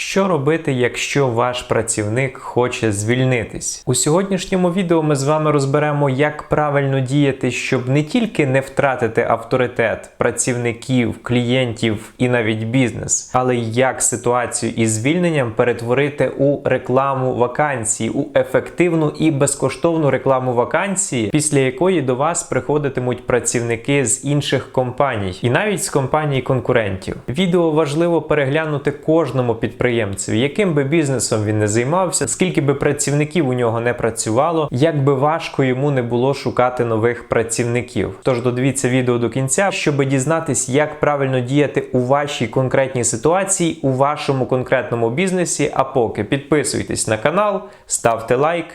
Що робити, якщо ваш працівник хоче звільнитись? У сьогоднішньому відео ми з вами розберемо, як правильно діяти, щоб не тільки не втратити авторитет працівників, клієнтів і навіть бізнес, але як ситуацію із звільненням перетворити у рекламу вакансій, у ефективну і безкоштовну рекламу вакансії, після якої до вас приходитимуть працівники з інших компаній і навіть з компаній конкурентів. Відео важливо переглянути кожному підприємцю, яким би бізнесом він не займався, скільки би працівників у нього не працювало, як би важко йому не було шукати нових працівників. Тож додивіться відео до кінця, щоб дізнатись, як правильно діяти у вашій конкретній ситуації, у вашому конкретному бізнесі. А поки підписуйтесь на канал, ставте лайк.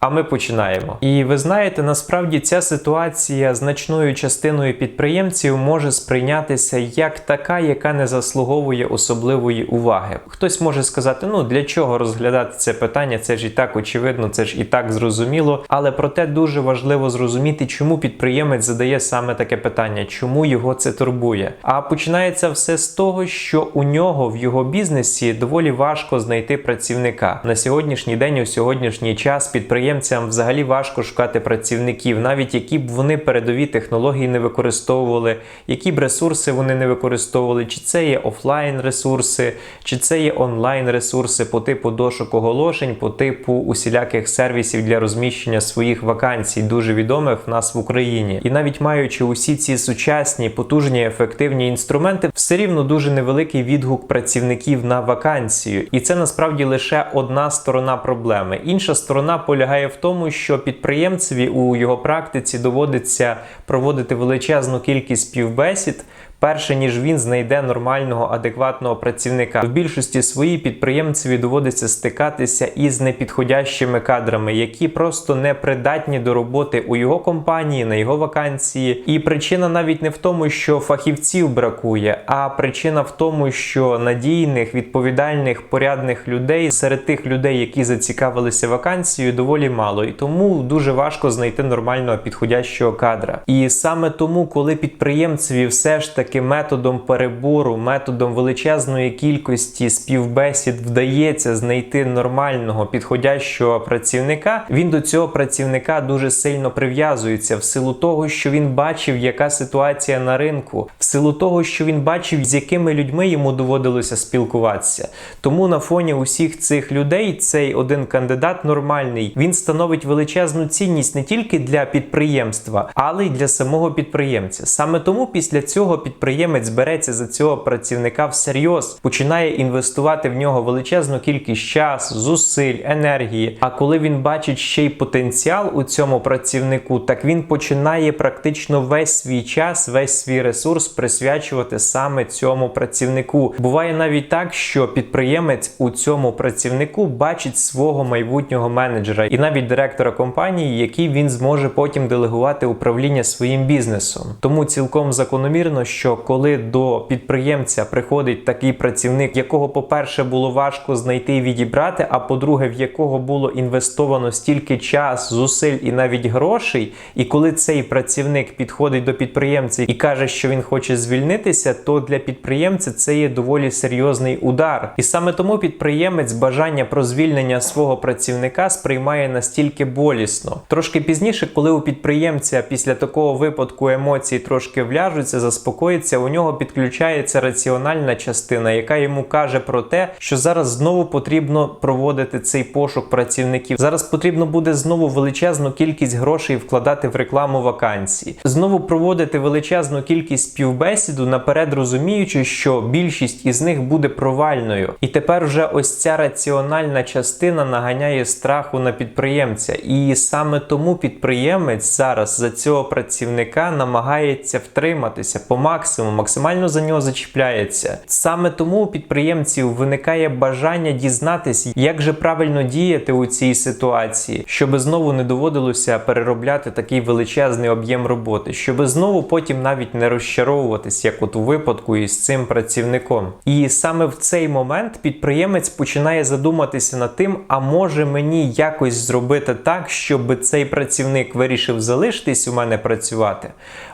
А ми починаємо. І ви знаєте, насправді ця ситуація значною частиною підприємців може сприйнятися як така, яка не заслуговує особливої уваги. Хтось може сказати: ну для чого розглядати це питання? Це ж і так очевидно, це ж і так зрозуміло. Але проте дуже важливо зрозуміти, чому підприємець задає саме таке питання, чому його це турбує. А починається все з того, що у нього в його бізнесі доволі важко знайти працівника на сьогоднішній день, у сьогоднішній час підприємці підприємцям взагалі важко шукати працівників, навіть які б вони передові технології не використовували, які б ресурси вони не використовували, чи це є офлайн ресурси, чи це є онлайн ресурси по типу дошок оголошень, по типу усіляких сервісів для розміщення своїх вакансій, дуже відомих в нас в Україні. І навіть маючи усі ці сучасні, потужні, ефективні інструменти, все рівно дуже невеликий відгук працівників на вакансію. І це насправді лише одна сторона проблеми. Інша сторона полягає в тому, що підприємцеві у його практиці доводиться проводити величезну кількість співбесід. Перше ніж він знайде нормального адекватного працівника, в більшості своїй підприємцеві доводиться стикатися із непідходящими кадрами, які просто не придатні до роботи у його компанії, на його вакансії. І причина навіть не в тому, що фахівців бракує, а причина в тому, що надійних, відповідальних, порядних людей серед тих людей, які зацікавилися вакансією, доволі мало, і тому дуже важко знайти нормального підходящого кадра. І саме тому, коли підприємцеві все ж таки методом перебору, методом величезної кількості співбесід вдається знайти нормального підходящого працівника, він до цього працівника дуже сильно прив'язується в силу того, що він бачив, яка ситуація на ринку, в силу того, що він бачив, з якими людьми йому доводилося спілкуватися. Тому на фоні усіх цих людей цей один кандидат нормальний він становить величезну цінність не тільки для підприємства, але й для самого підприємця. Саме тому після цього підприємець береться за цього працівника всерйоз, починає інвестувати в нього величезну кількість часу, зусиль, енергії. А коли він бачить ще й потенціал у цьому працівнику, так він починає практично весь свій час, весь свій ресурс присвячувати саме цьому працівнику. Буває навіть так, що підприємець у цьому працівнику бачить свого майбутнього менеджера і навіть директора компанії, який він зможе потім делегувати управління своїм бізнесом. Тому цілком закономірно, що коли до підприємця приходить такий працівник, якого, по-перше, було важко знайти і відібрати, а по-друге, в якого було інвестовано стільки час, зусиль і навіть грошей, і коли цей працівник підходить до підприємця і каже, що він хоче звільнитися, то для підприємця це є доволі серйозний удар. І саме тому підприємець бажання про звільнення свого працівника сприймає настільки болісно. Трошки пізніше, коли у підприємця після такого випадку емоції трошки вляжуться, заспокоїться, у нього підключається раціональна частина, яка йому каже про те, що зараз знову потрібно проводити цей пошук працівників. Зараз потрібно буде знову величезну кількість грошей вкладати в рекламу вакансій, знову проводити величезну кількість співбесіду, наперед розуміючи, що більшість із них буде провальною. І тепер вже ось ця раціональна частина наганяє страху на підприємця. І саме тому підприємець зараз за цього працівника намагається втриматися по максимуму, максимально за нього зачіпляється. Саме тому у підприємців виникає бажання дізнатися, як же правильно діяти у цій ситуації, щоб знову не доводилося переробляти такий величезний об'єм роботи, щоб знову потім навіть не розчаровуватись, як от у випадку із цим працівником. І саме в цей момент підприємець починає задуматися над тим, а може мені якось зробити так, щоб цей працівник вирішив залишитись у мене працювати.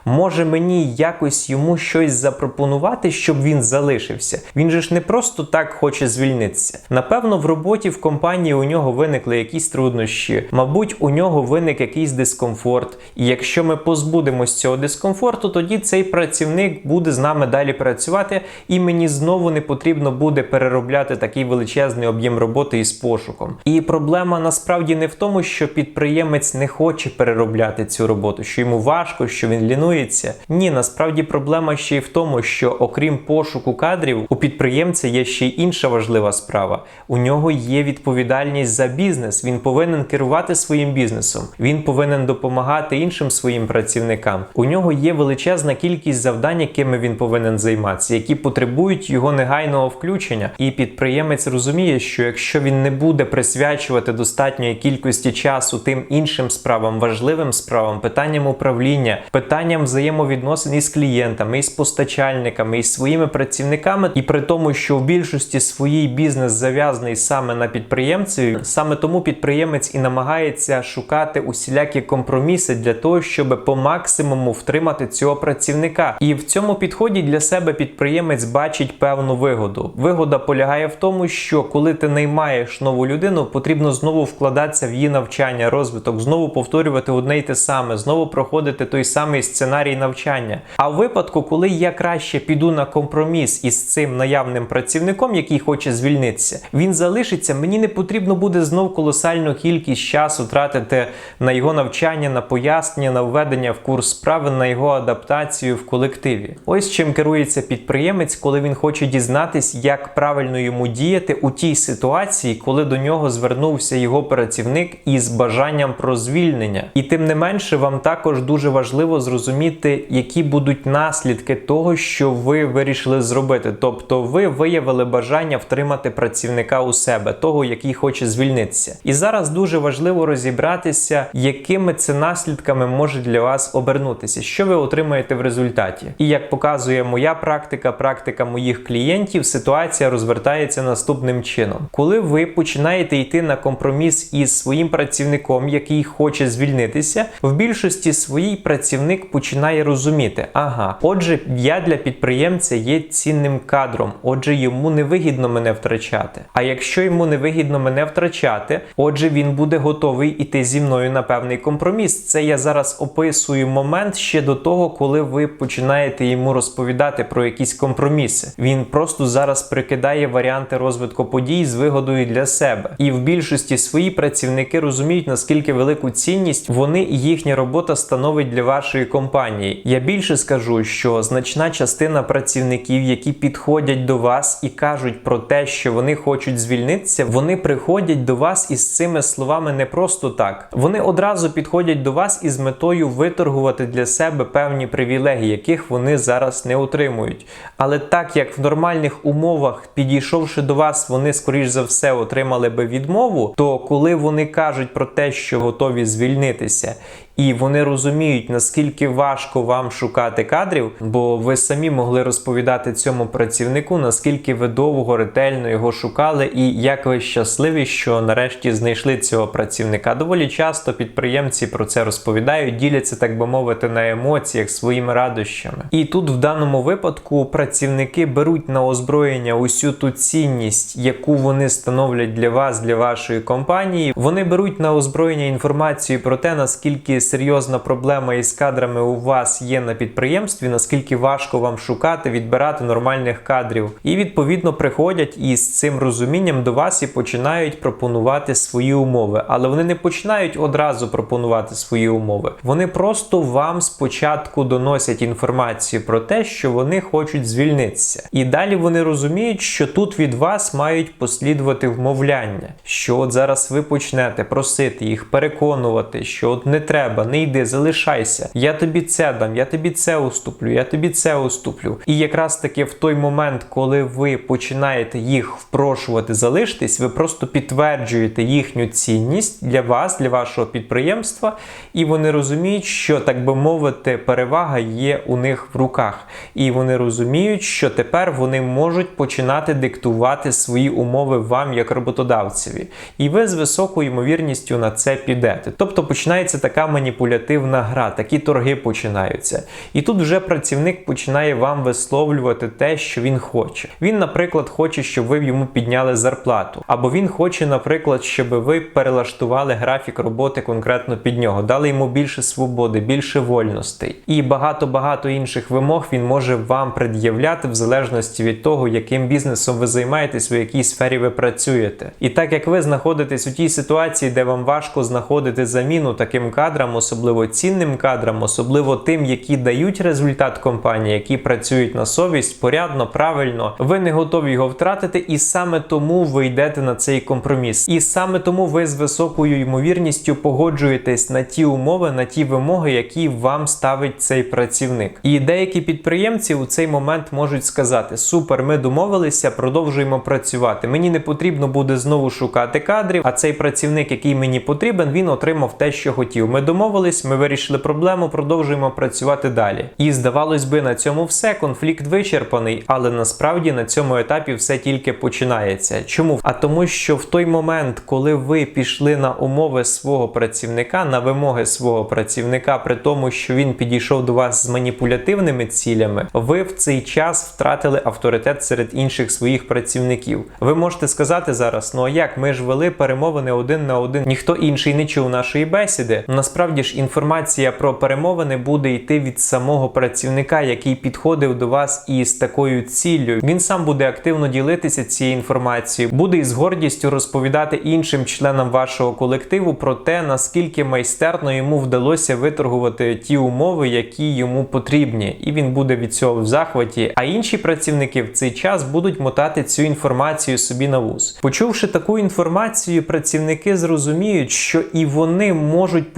Може мені якось йому щось запропонувати, щоб він залишився. Він же ж не просто так хоче звільнитися. Напевно, в роботі в компанії у нього виникли якісь труднощі, мабуть, у нього виник якийсь дискомфорт. І якщо ми позбудемось цього дискомфорту, тоді цей працівник буде з нами далі працювати, і мені знову не потрібно буде переробляти такий величезний об'єм роботи із пошуком. І проблема насправді не в тому, що підприємець не хоче переробляти цю роботу, що йому важко, що він лінується. Ні, насправді проблема ще й в тому, що окрім пошуку кадрів, у підприємця є ще й інша важлива справа. У нього є відповідальність за бізнес. Він повинен керувати своїм бізнесом. Він повинен допомагати іншим своїм працівникам. У нього є величезна кількість завдань, якими він повинен займатися, які потребують його негайного включення. І підприємець розуміє, що якщо він не буде присвячувати достатньої кількості часу тим іншим справам, важливим справам, питанням управління, питанням взаємовідносин із клієнтами, із постачальниками, із своїми працівниками, і при тому, що в більшості своїй бізнес зав'язаний саме на підприємцеві, саме тому підприємець і намагається шукати усілякі компроміси для того, щоб по максимуму втримати цього працівника. І в цьому підході для себе підприємець бачить певну вигоду. Вигода полягає в тому, що коли ти наймаєш нову людину, потрібно знову вкладатися в її навчання, розвиток, знову повторювати одне й те саме, знову проходити той самий сценарій навчання. А в випадку, коли я краще піду на компроміс із цим наявним працівником, який хоче звільнитися, він залишиться. Мені не потрібно буде знов колосальну кількість часу тратити на його навчання, на пояснення, на введення в курс справи, на його адаптацію в колективі. Ось чим керується підприємець, коли він хоче дізнатись, як правильно йому діяти у тій ситуації, коли до нього звернувся його працівник із бажанням про звільнення. І тим не менше, вам також дуже важливо зрозуміти, які будуть наслідки того, що ви вирішили зробити. Тобто, ви виявили бажання втримати працівника у себе, того, який хоче звільнитися. І зараз дуже важливо розібратися, якими це наслідками може для вас обернутися, що ви отримаєте в результаті. І як показує моя практика, практика моїх клієнтів, ситуація розвертається наступним чином: коли ви починаєте йти на компроміс із своїм працівником, який хоче звільнитися, в більшості своїй працівник починає розуміти, ага, отже, я для підприємця є цінним кадром, отже, йому не вигідно мене втрачати. А якщо йому не вигідно мене втрачати, отже, він буде готовий іти зі мною на певний компроміс. Це я зараз описую момент ще до того, коли ви починаєте йому розповідати про якісь компроміси. Він просто зараз прикидає варіанти розвитку подій з вигодою для себе. І в більшості свої працівники розуміють, наскільки велику цінність вони і їхня робота становить для вашої компанії. Я більше скажу, що значна частина працівників, які підходять до вас і кажуть про те, що вони хочуть звільнитися, вони приходять до вас із цими словами не просто так. Вони одразу підходять до вас із метою виторгувати для себе певні привілегії, яких вони зараз не отримують. Але так як в нормальних умовах, підійшовши до вас, вони скоріш за все отримали би відмову, то коли вони кажуть про те, що готові звільнитися. І вони розуміють, наскільки важко вам шукати кадрів, бо ви самі могли розповідати цьому працівнику, наскільки ви довго ретельно його шукали, і як ви щасливі, що нарешті знайшли цього працівника. Доволі часто підприємці про це розповідають, діляться, так би мовити, на емоціях своїми радощами. І тут, в даному випадку, працівники беруть на озброєння усю ту цінність, яку вони становлять для вас, для вашої компанії. Вони беруть на озброєння інформацію про те, наскільки серйозна проблема із кадрами у вас є на підприємстві, наскільки важко вам шукати, відбирати нормальних кадрів, і відповідно приходять із цим розумінням до вас і починають пропонувати свої умови. Але вони не починають одразу пропонувати свої умови. Вони просто вам спочатку доносять інформацію про те, що вони хочуть звільнитися. І далі вони розуміють, що тут від вас мають послідувати вмовляння, що от зараз ви почнете просити їх переконувати, що от не треба, не йди, залишайся. Я тобі це дам, я тобі це уступлю, я тобі це уступлю. І якраз таки в той момент, коли ви починаєте їх впрошувати залишитись, ви просто підтверджуєте їхню цінність для вас, для вашого підприємства, і вони розуміють, що так би мовити, перевага є у них в руках. І вони розуміють, що тепер вони можуть починати диктувати свої умови вам як роботодавцеві. І ви з високою ймовірністю на це підете. Тобто починається така маніпулятивна гра, такі торги починаються. І тут вже працівник починає вам висловлювати те, що він хоче. Він, наприклад, хоче, щоб ви йому підняли зарплату, або він хоче, наприклад, щоб ви перелаштували графік роботи конкретно під нього, дали йому більше свободи, більше вольностей і багато-багато інших вимог він може вам пред'являти в залежності від того, яким бізнесом ви займаєтесь, в якій сфері ви працюєте. І так як ви знаходитесь у тій ситуації, де вам важко знаходити заміну таким кадрам, особливо цінним кадрам, особливо тим, які дають результат компанії, які працюють на совість, порядно, правильно, ви не готові його втратити, і саме тому ви йдете на цей компроміс. І саме тому ви з високою ймовірністю погоджуєтесь на ті умови, на ті вимоги, які вам ставить цей працівник. І деякі підприємці у цей момент можуть сказати: Супер, ми домовилися, продовжуємо працювати. Мені не потрібно буде знову шукати кадрів. А цей працівник, який мені потрібен, він отримав те, що хотів. Ми домовились, ми вирішили проблему, продовжуємо працювати далі. І здавалось би, на цьому все конфлікт вичерпаний, але насправді на цьому етапі все тільки починається. Чому? А тому, що в той момент, коли ви пішли на умови свого працівника, на вимоги свого працівника, при тому, що він підійшов до вас з маніпулятивними цілями, ви в цей час втратили авторитет серед інших своїх працівників. Ви можете сказати зараз: ну а як ми ж вели перемовини один на один, ніхто інший не чув нашої бесіди. Насправді ж інформація про перемовини буде йти від самого працівника, який підходив до вас із такою ціллю. Він сам буде активно ділитися цією інформацією, буде із гордістю розповідати іншим членам вашого колективу про те, наскільки майстерно йому вдалося виторгувати ті умови, які йому потрібні, і він буде від цього в захваті. А інші працівники в цей час будуть мотати цю інформацію собі на вуз. Почувши таку інформацію, працівники зрозуміють, що і вони можуть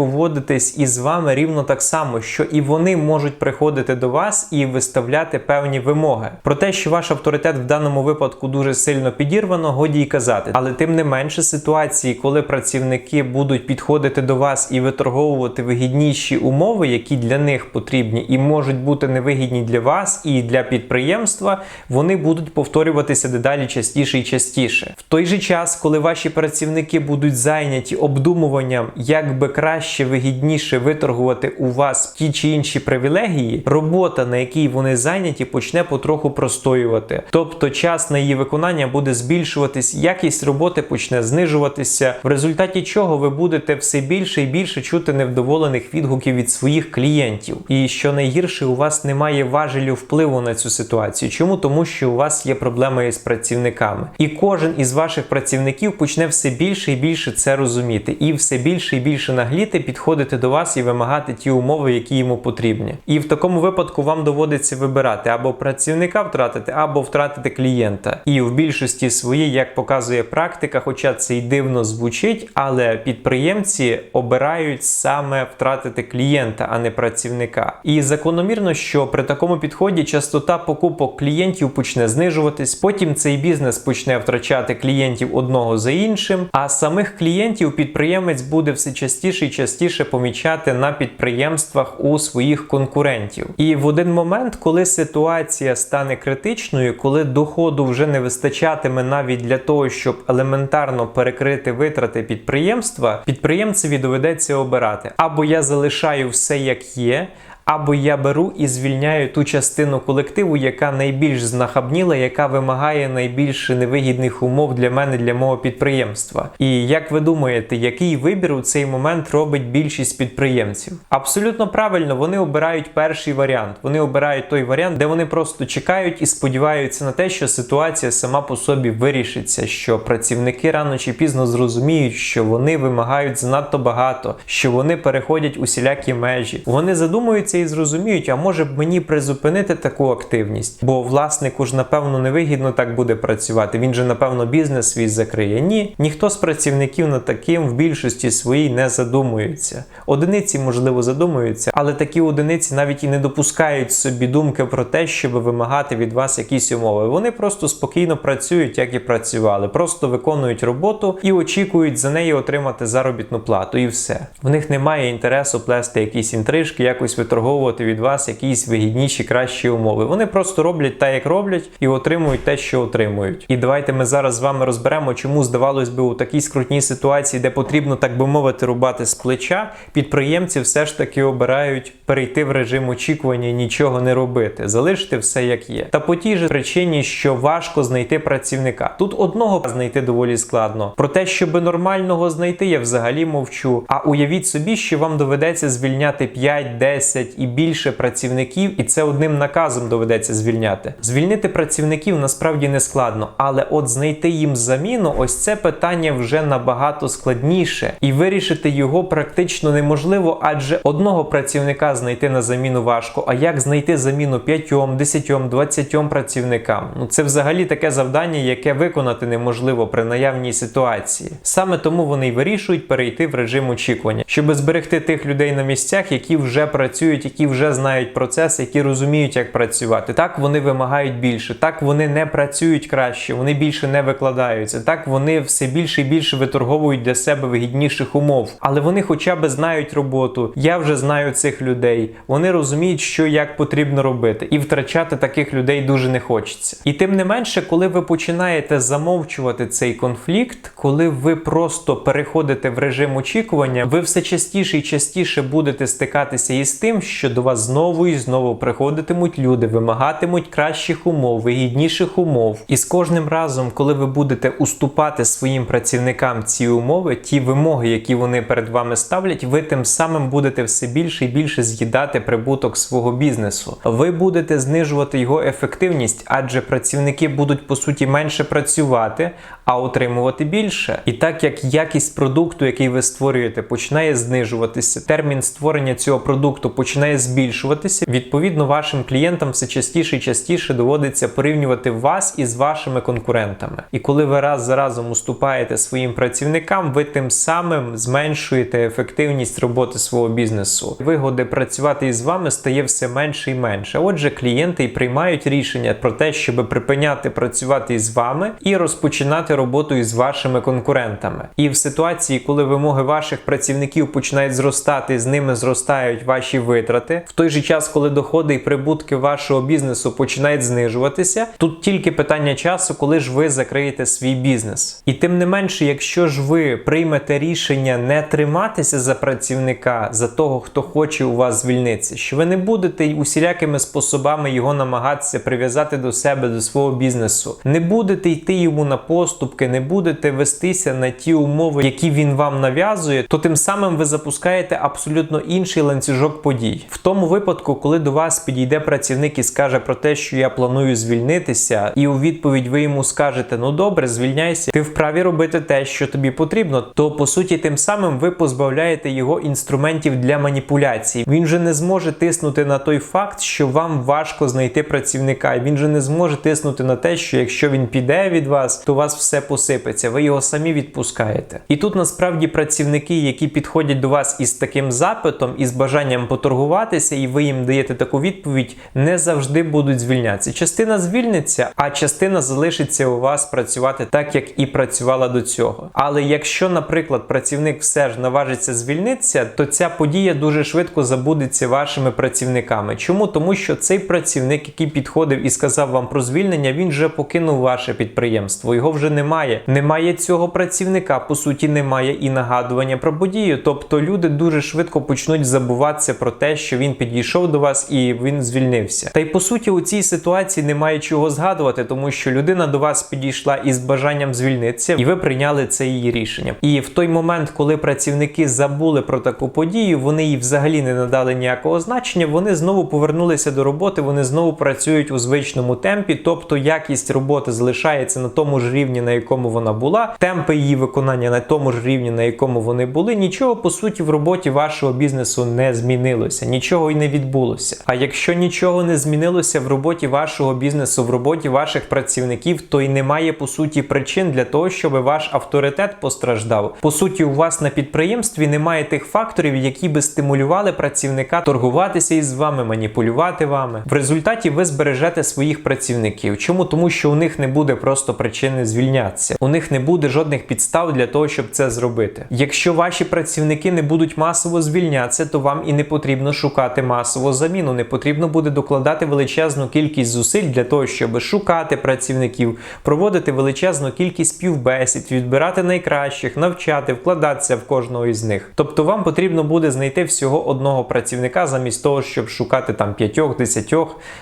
поводитись із вами рівно так само, що і вони можуть приходити до вас і виставляти певні вимоги. Про те, що ваш авторитет в даному випадку дуже сильно підірвано, годі й казати. Але тим не менше ситуації, коли працівники будуть підходити до вас і виторговувати вигідніші умови, які для них потрібні, і можуть бути невигідні для вас і для підприємства, вони будуть повторюватися дедалі частіше і частіше. В той же час, коли ваші працівники будуть зайняті обдумуванням, як би краще вигідніше виторгувати у вас ті чи інші привілегії, робота, на якій вони зайняті, почне потроху простоювати. Тобто час на її виконання буде збільшуватись, якість роботи почне знижуватися, в результаті чого ви будете все більше і більше чути невдоволених відгуків від своїх клієнтів. І що найгірше, у вас немає важелю впливу на цю ситуацію. Чому? Тому що у вас є проблеми із працівниками, і кожен із ваших працівників почне все більше і більше це розуміти, і все більше і більше нагліти підходити до вас і вимагати ті умови, які йому потрібні. І в такому випадку вам доводиться вибирати або працівника втратити, або втратити клієнта. І в більшості своїй, як показує практика, хоча це й дивно звучить, але підприємці обирають саме втратити клієнта, а не працівника. І закономірно, що при такому підході частота покупок клієнтів почне знижуватись. Потім цей бізнес почне втрачати клієнтів одного за іншим, а самих клієнтів підприємець буде все частіше і частіше помічати на підприємствах у своїх конкурентів. І в один момент, коли ситуація стане критичною, коли доходу вже не вистачатиме навіть для того, щоб елементарно перекрити витрати підприємства, підприємцеві доведеться обирати або я залишаю все як є. Або я беру і звільняю ту частину колективу, яка найбільш знахабніла, яка вимагає найбільш невигідних умов для мене, для мого підприємства. І як ви думаєте, який вибір у цей момент робить більшість підприємців? Абсолютно правильно, вони обирають перший варіант. Вони обирають той варіант, де вони просто чекають і сподіваються на те, що ситуація сама по собі вирішиться, що працівники рано чи пізно зрозуміють, що вони вимагають занадто багато, що вони переходять усілякі межі. Вони задумуються і зрозуміють, а може б мені призупинити таку активність, бо власнику ж напевно невигідно так буде працювати. Він же напевно бізнес свій закриє. Ні, ніхто з працівників над таким в більшості своїй не задумується. Одиниці, можливо, задумуються, але такі одиниці навіть і не допускають собі думки про те, щоб вимагати від вас якісь умови. Вони просто спокійно працюють, як і працювали, просто виконують роботу і очікують за неї отримати заробітну плату. І все. В них немає інтересу плести якісь інтрижки, якось виторгувати виторговувати від вас якісь вигідніші, кращі умови. Вони просто роблять так, як роблять, і отримують те, що отримують. І давайте ми зараз з вами розберемо, чому здавалось би у такій скрутній ситуації, де потрібно, так би мовити, рубати з плеча, підприємці все ж таки обирають перейти в режим очікування нічого не робити, залишити все як є. Та по тій же причині, що важко знайти працівника. Тут одного знайти доволі складно. Про те, щоб нормального знайти, я взагалі мовчу. А уявіть собі, що вам доведеться звільняти 5, 10 і більше працівників, і це одним наказом доведеться звільняти. Звільнити працівників насправді не складно, але от знайти їм заміну, ось це питання вже набагато складніше, і вирішити його практично неможливо, адже одного працівника знайти на заміну важко. А як знайти заміну 5, 10, 20 працівникам? Ну це взагалі таке завдання, яке виконати неможливо при наявній ситуації. Саме тому вони й вирішують перейти в режим очікування, щоб зберегти тих людей на місцях, які вже працюють, які вже знають процес, які розуміють, як працювати. Так вони вимагають більше, так вони не працюють краще, вони більше не викладаються. Так вони все більше і більше виторговують для себе вигідніших умов, але вони хоча б знають роботу. Я вже знаю цих людей. Вони розуміють, що як потрібно робити, і втрачати таких людей дуже не хочеться. І тим не менше, коли ви починаєте замовчувати цей конфлікт, коли ви просто переходите в режим очікування, ви все частіше і частіше будете стикатися із тим, що до вас знову і знову приходитимуть люди, вимагатимуть кращих умов, вигідніших умов. І з кожним разом, коли ви будете уступати своїм працівникам ці умови, ті вимоги, які вони перед вами ставлять, ви тим самим будете все більше і більше з'їдати прибуток свого бізнесу. Ви будете знижувати його ефективність, адже працівники будуть по суті менше працювати, а отримувати більше. І так як якість продукту, який ви створюєте, починає знижуватися, термін створення цього продукту починає збільшуватися. Відповідно, вашим клієнтам все частіше і частіше доводиться порівнювати вас із вашими конкурентами. І коли ви раз за разом уступаєте своїм працівникам, ви тим самим зменшуєте ефективність роботи свого бізнесу. Вигоди працювати із вами стає все менше і менше. Отже, клієнти і приймають рішення про те, щоб припиняти працювати із вами і розпочинати роботу із вашими конкурентами. І в ситуації, коли вимоги ваших працівників починають зростати, з ними зростають ваші витрати, в той же час, коли доходи і прибутки вашого бізнесу починають знижуватися, тут тільки питання часу, коли ж ви закриєте свій бізнес. І тим не менше, якщо ж ви приймете рішення не триматися за працівника, за того, хто хоче у вас звільнитися, що ви не будете усілякими способами його намагатися прив'язати до себе, до свого бізнесу, не будете йти йому на поступки, не будете вестися на ті умови, які він вам нав'язує, то тим самим ви запускаєте абсолютно інший ланцюжок подій. В тому випадку, коли до вас підійде працівник і скаже про те, що я планую звільнитися, і у відповідь ви йому скажете: ну добре, звільняйся, ти вправі робити те, що тобі потрібно, то по суті, тим самим ви позбавляєте його інструментів для маніпуляцій. Він же не зможе тиснути на той факт, що вам важко знайти працівника. Він же не зможе тиснути на те, що якщо він піде від вас, то вас все посипеться. Ви його самі відпускаєте. І тут насправді працівники, які підходять до вас із таким запитом, із бажанням поторгуватися, і ви їм даєте таку відповідь, не завжди будуть звільнятися. Частина звільниться, а частина залишиться у вас працювати так, як і працювала до цього. Але якщо, наприклад, працівник все ж наважиться звільнитися, то ця подія дуже швидко забудеться вашими працівниками. Чому? Тому що цей працівник, який підходив і сказав вам про звільнення, він вже покинув ваше підприємство. Його вже немає. Немає цього працівника, по суті, немає і нагадування про подію. Тобто люди дуже швидко почнуть забуватися про те, що він підійшов до вас і він звільнився. Та й по суті, у цій ситуації немає чого згадувати, тому що людина до вас підійшла із бажанням звільнитися, і ви прийняли це її рішення. І в той момент, коли працівники забули про таку подію, вони їй взагалі не надали ніякого значення. Вони знову повернулися до роботи, вони знову працюють у звичному темпі, тобто якість роботи залишається на тому ж рівні, на якому вона була, темпи її виконання на тому ж рівні, на якому вони були. Нічого по суті в роботі вашого бізнесу не змінилося, нічого й не відбулося. А якщо нічого не змінилося в роботі вашого бізнесу, в роботі ваших працівників, то й немає по суті причин для того, щоб ваш авторитет постраждав. По суті, у вас на підприємстві немає тих факторів, які би стимулювали працівника торгуватися із вами, маніпулювати вами. В результаті ви збережете своїх працівників. Чому? Тому що у них не буде просто причини звільнятися. У них не буде жодних підстав для того, щоб це зробити. Якщо ваші працівники не будуть масово звільнятися, то вам і не потрібно шукати масово заміну, не потрібно буде докладати величезну кількість зусиль для того, щоб шукати працівників, проводити величезну кількість співбесід, відбирати найкращих, навчати, вкладатися в кожного із них. Тобто вам потрібно буде знайти всього одного працівника замість того, щоб шукати там 5, 10,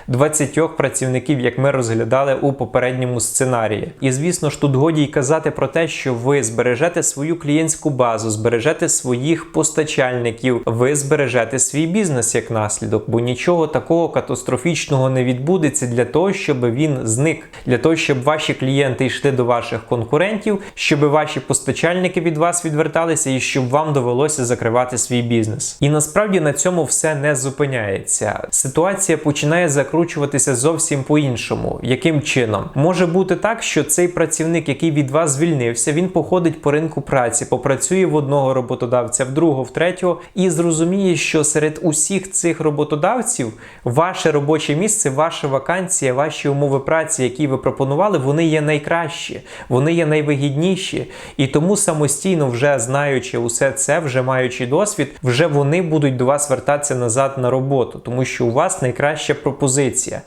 20 працівників, як ми розглядали у попередньому сценарії. І звісно ж, тут годі й казати про те, що ви збережете свою клієнтську базу, збережете своїх постачальників, ви збережете свій бізнес як наслідок, бо нічого такого катастрофічного не відбудеться для того, щоб він зник, для того, щоб ваші клієнти йшли до ваших конкурентів, щоб ваші постачальники від вас відверталися і щоб вам довелося закривати свій бізнес. І насправді на цьому все не зупиняється. Ситуація починає закручуватися зовсім по-іншому. Яким чином може бути так, що цей працівник, який від вас звільнився, він походить по ринку праці, попрацює в одного роботодавця, в другого, в третього, і зрозуміє, що серед усіх цих роботодавців ваше робоче місце, ваша вакансія, ваші умови праці, які ви пропонували, вони є найкращі, вони є найвигідніші. І тому самостійно, вже знаючи усе це, вже маючи досвід, вже вони будуть до вас вертатися назад на роботу, тому що у вас найкраща пропозиція.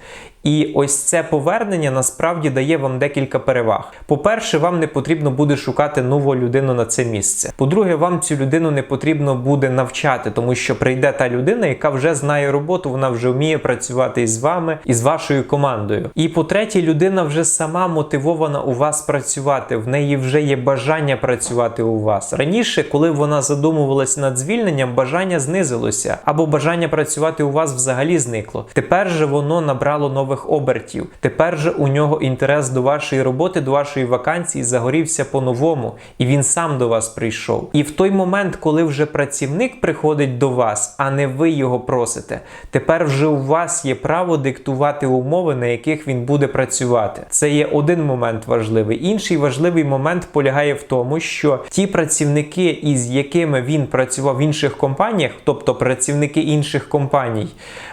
І ось це повернення насправді дає вам декілька переваг. По-перше, вам не потрібно буде шукати нову людину на це місце. По-друге, вам цю людину не потрібно буде навчати, тому що прийде та людина, яка вже знає роботу, вона вже вміє працювати із вами і з вашою командою. І по-третє, людина вже сама мотивована у вас працювати. В неї вже є бажання працювати у вас. Раніше, коли вона задумувалась над звільненням, бажання знизилося або бажання працювати у вас взагалі зникло. Тепер же воно набрало нових обертів. Тепер же у нього інтерес до вашої роботи, до вашої вакансії загорівся по-новому, і він сам до вас прийшов. І в той момент, коли вже працівник приходить до вас, а не ви його просите, тепер вже у вас є право диктувати умови, на яких він буде працювати. Це є один момент важливий. Інший важливий момент полягає в тому, що ті працівники, із якими він працював в інших компаніях, тобто працівники інших компаній,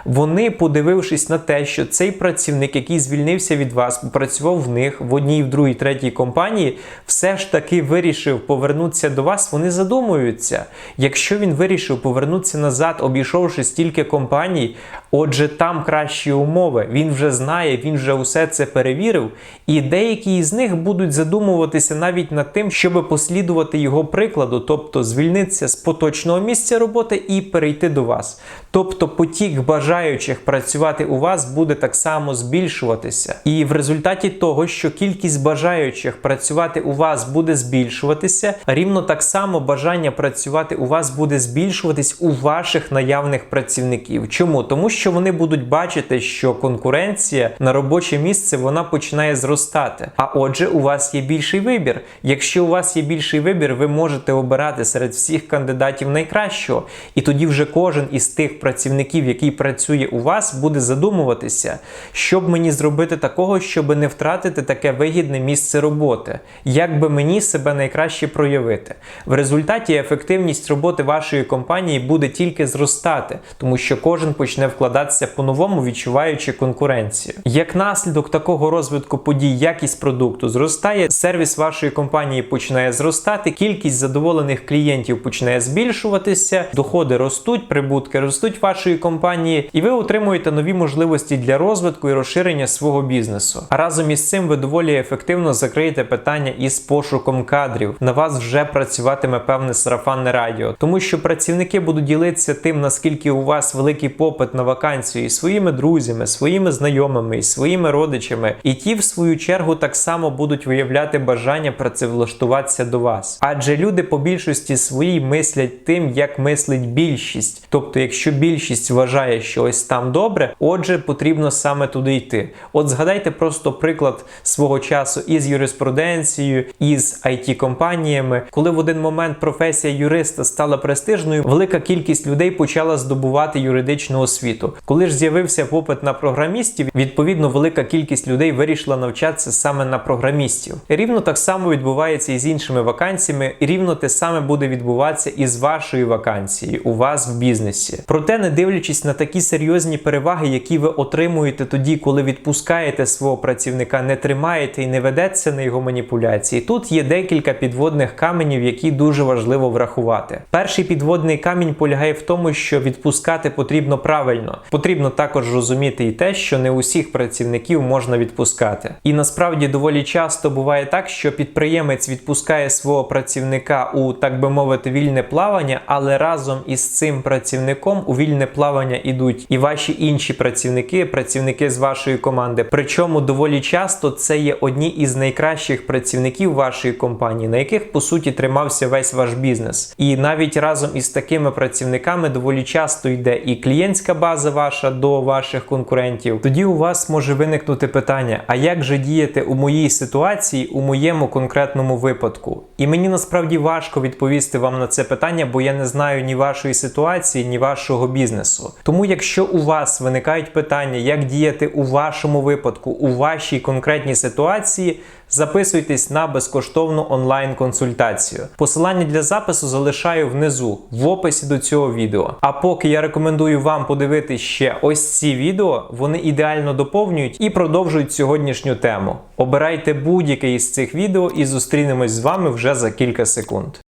вони, подивившись на те, що цей працівник, який звільнився від вас, працював в них в одній, в другій, третій компанії, все ж таки вирішив повернутися до вас. Вони задумуються. Якщо він вирішив повернутися назад, обійшовши стільки компаній, отже, там кращі умови. Він вже знає, він вже усе це перевірив. І деякі із них будуть задумуватися навіть над тим, щоб послідувати його прикладу, тобто звільнитися з поточного місця роботи і перейти до вас. Тобто потік бажаючих працювати у вас буде так само збільшуватися. І в результаті того, що кількість бажаючих працювати у вас буде збільшуватися, рівно так само бажання працювати у вас буде збільшуватись у ваших наявних працівників. Чому? Тому що вони будуть бачити, що конкуренція на робоче місце вона починає зростати. А отже, у вас є більший вибір. Якщо у вас є більший вибір, ви можете обирати серед всіх кандидатів найкращого. І тоді вже кожен із тих працівників, який працює у вас, буде задумуватися, що б мені зробити такого, щоб не втратити таке вигідне місце роботи, як би мені себе найкраще проявити. В результаті ефективність роботи вашої компанії буде тільки зростати, тому що кожен почне вкладатися по-новому, відчуваючи конкуренцію. Як наслідок такого розвитку подій, якість продукту зростає, сервіс вашої компанії починає зростати, кількість задоволених клієнтів починає збільшуватися, доходи ростуть, прибутки ростуть вашої компанії, і ви отримуєте нові можливості для розвитку і розширення свого бізнесу. А разом із цим ви доволі ефективно закриєте питання із пошуком кадрів. На вас вже працюватиме певне сарафанне радіо, тому що працівники будуть ділитися тим, наскільки у вас великий попит на вакансію і своїми друзями, своїми знайомими і своїми родичами. І ті, в свою чергу, так само будуть виявляти бажання працевлаштуватися до вас. Адже люди по більшості своїй мислять тим, як мислить більшість. Тобто, якщо більшість вважає, що ось там добре, отже, потрібно саме туди йти. От згадайте просто приклад свого часу із юриспруденцією, із it компаніями коли в один момент професія юриста стала престижною, велика кількість людей почала здобувати юридичну освіту. Світу. Коли ж з'явився попит на програмістів, відповідно велика кількість людей вирішила навчатися саме на програмістів. Рівно так само відбувається і з іншими вакансіями, і рівно те саме буде відбуватися і з вашою вакансією у вас в бізнесі. Проте, не дивлячись на такі серйозні переваги, які ви отримуєте тоді, коли відпускаєте свого працівника, не тримаєте і не ведеться на його маніпуляції. Тут є декілька підводних каменів, які дуже важливо врахувати. Перший підводний камінь полягає в тому, що відпускати потрібно правильно. Потрібно також розуміти і те, що не усіх працівників можна відпускати. І насправді доволі часто буває так, що підприємець відпускає свого працівника у так би мовити вільне плавання, але разом із цим працівником у вільне плавання ідуть і ваші інші працівники, працівники з вашої команди. Причому доволі часто це є одні із найкращих працівників вашої компанії, на яких по суті тримався весь ваш бізнес. І навіть разом із такими працівниками доволі часто йде і клієнтська база ваша до ваших конкурентів. Тоді у вас може виникнути питання: а як же діяти у моїй ситуації, у моєму конкретному випадку? І мені насправді важко відповісти вам на це питання, бо я не знаю ні вашої ситуації, ні вашого бізнесу. Тому, якщо у вас виникають питання, як діяти у вашому випадку, у вашій конкретній ситуації, записуйтесь на безкоштовну онлайн-консультацію. Посилання для запису залишаю внизу в описі до цього відео. А поки я рекомендую вам подивитись ще ось ці відео, вони ідеально доповнюють і продовжують сьогоднішню тему. Обирайте будь-яке із цих відео і зустрінемось з вами вже за кілька секунд.